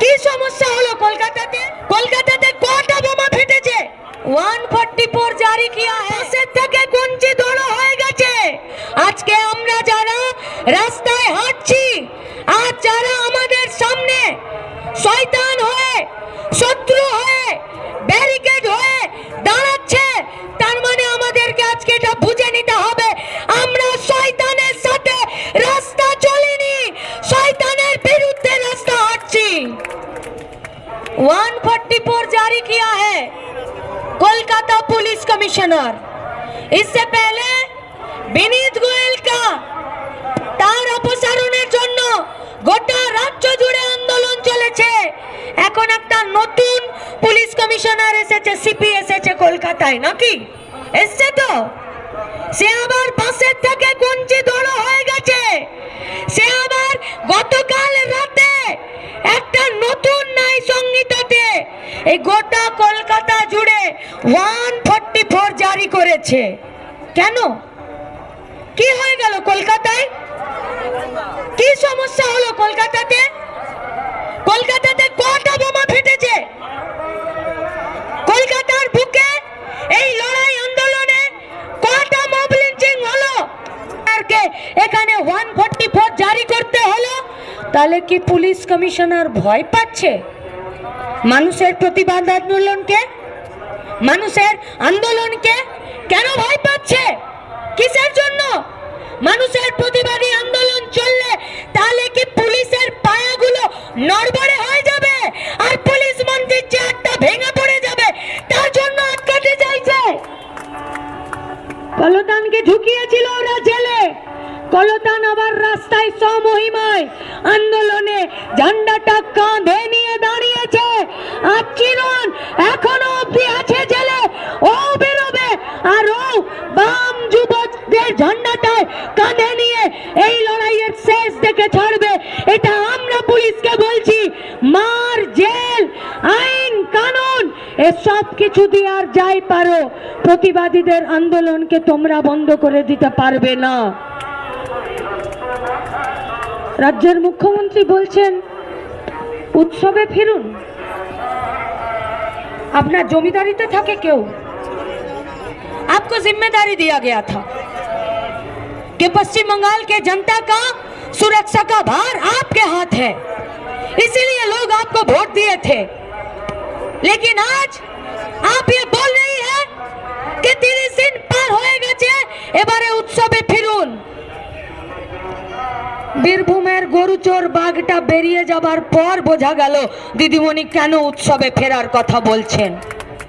কি সমস্যা হলো কলকাতাতে? কলকাতাতে কটা বোমা ফেটেছে? ওয়ান ফোর্টি ফোর জারি কিয়া হ্যাঁ থেকে গুঞ্জি দড়ো হয়ে গেছে। আজকে আমরা যারা রাস্তায় হাঁটছি আর যারা আমাদের সামনে শয়তান 144 जारी किया है कोलकाता पुलिस कमिश्नर इससे पहले বিনীত গোয়েল কা তার অপসারণের জন্য গোটা রাজ্য জুড়ে আন্দোলন চলেছে এখন একটা নতুন পুলিশ কমিশনার এসেছে সিপি এসেছে কলকাতায় নাকি এসছে তো সে আবার বাসের থেকে গঞ্জি দৌড়ো হয়ে গেছে এই গোটা কলকাতা জুড়ে ওয়ান ফোরটি ফোর জারি করেছে। কেন? কি হয়ে গেল কলকাতায়? কি সমস্যা হলো কলকাতাতে? কলকাতাতে কটা বোমা ফেটেছে? কলকাতার বুকে এই লড়াই আন্দোলনে কটা মব লিঞ্চিং হলো? সরকারকে এখানে ওয়ান ফোরটি ফোর জারি করতে হলো? তাহলে কি পুলিশ কমিশনার ভয় পাচ্ছে? মানুষের প্রতিবাদ আন্দোলনকে, মানুষের আন্দোলনকে কেন ভয় পাচ্ছে? কিসের জন্য? মানুষের প্রতিবাদী আন্দোলন চললে তাহলে কি পুলিশের পায়াগুলো নড়বড়ে হয়ে যাবে? আর পুলিশ মন্ত্রীর চেয়ারটা ভেঙে পড়ে যাবে? তার জন্য আটকাতে চাইছে। কলতানকে ঢুকিয়েছিল ওরা জেলে। কলতান আবার রাস্তায় সমহিমায় আন্দোলনে ঝান্ডাটা কাঁধে নিয়ে দাঁড়িয়েছে আর চিরন এখনও অব্দি আছে জেলে ও বেরোবে আর ও বাম যুবকদের ঝান্ডাটায় কাঁধে নিয়ে এই লড়াইয়ের শেষ দেখে ছাড়বে এটা আমরা পুলিশকে বলছি মার জেল আইন কানুন এসব কিছু দিয়ে আর যাই পারো প্রতিবাদীদের আন্দোলনকে তোমরা বন্ধ করে দিতে পারবে না রাজ্যের মুখ্যমন্ত্রী বলছেন উৎসবে ফিরুন আপনার জমিদারিতে থাকে কেউ आपको जिम्मेदारी दिया गया था कि पश्चिम बंगाल के जनता का सुरक्षा का भार आपके हाथ है इसीलिए लोग आपको वोट दिए थे लेकिन आज आप ये बोल रही है कि তিরিশ দিন পার হয়ে গেছে এবারে উৎসবে ফিরুন বীরভূমের গরুচোর বাঘটা বেরিয়ে যাবার পর বোঝা গেল দিদিমণি কেন উৎসবে ফেরার কথা বলছেন